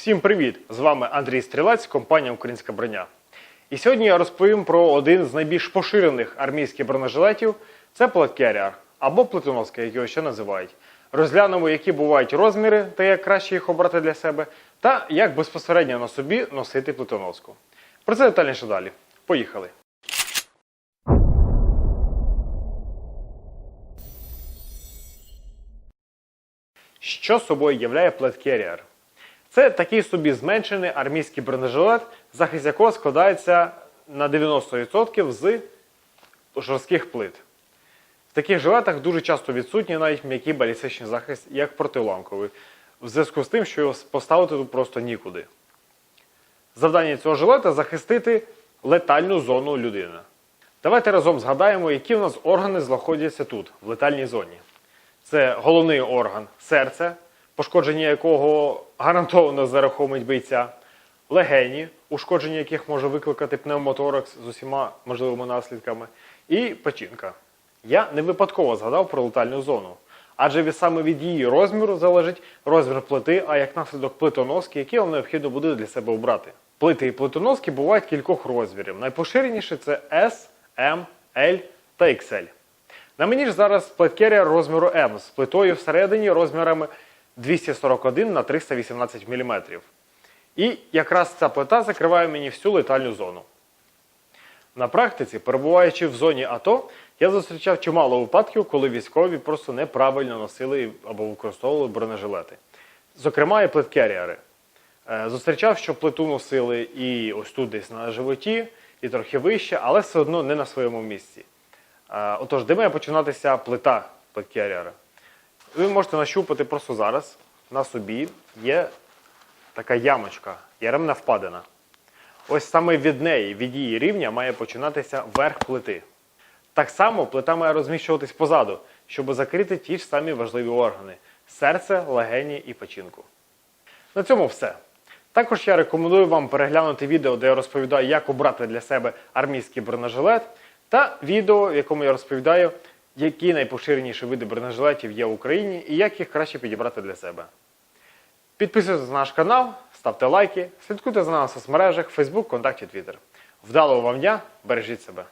Всім привіт! З вами Андрій Стрілець, компанія Українська броня. І сьогодні я розповім про один з найбільш поширених армійських бронежилетів це платкеріар або плитоноска, як його ще називають. Розглянемо, які бувають розміри та як краще їх обрати для себе, та як безпосередньо на собі носити плитоноску. Про це детальніше далі. Поїхали! Що собою являє плеткеріар? Це такий собі зменшений армійський бронежилет, захист якого складається на 90% з жорстких плит. В таких жилетах дуже часто відсутній навіть м'який балістичний захист, як протиламковий, в зв'язку з тим, що його поставити тут просто нікуди. Завдання цього жилета захистити летальну зону людини. Давайте разом згадаємо, які в нас органи знаходяться тут, в летальній зоні. Це головний орган серце, пошкодження якого гарантовано зарахомить бійця, легені, ушкодження яких може викликати пневмоторакс з усіма можливими наслідками, і печінка. Я не випадково згадав про летальну зону, адже від саме від її розміру залежить розмір плити, а як наслідок плитоноски, які вам необхідно буде для себе обрати. Плити і плитоноски бувають кількох розмірів. Найпоширеніші це S, M, L та XL. На мені ж зараз плиткерія розміру М з плитою всередині розмірами 241 на 318 мм. І якраз ця плита закриває мені всю летальну зону. На практиці, перебуваючи в зоні АТО, я зустрічав чимало випадків, коли військові просто неправильно носили або використовували бронежилети. Зокрема, і плиткеріари. Е, Зустрічав, що плиту носили і ось тут десь на животі, і трохи вище, але все одно не на своєму місці. Е, Отож, де має починатися плита плиткеріара? Ви можете нащупати просто зараз. На собі є така ямочка, яремна впадина. Ось саме від неї, від її рівня, має починатися верх плити. Так само плита має розміщуватись позаду, щоб закрити ті ж самі важливі органи серце, легені і печінку. На цьому все. Також я рекомендую вам переглянути відео, де я розповідаю, як обрати для себе армійський бронежилет, та відео, в якому я розповідаю, які найпоширеніші види бронежилетів є в Україні і як їх краще підібрати для себе. Підписуйтесь на наш канал, ставте лайки, слідкуйте за нами в соцмережах Facebook, ВКонтакті, Twitter. Вдалого вам дня, бережіть себе!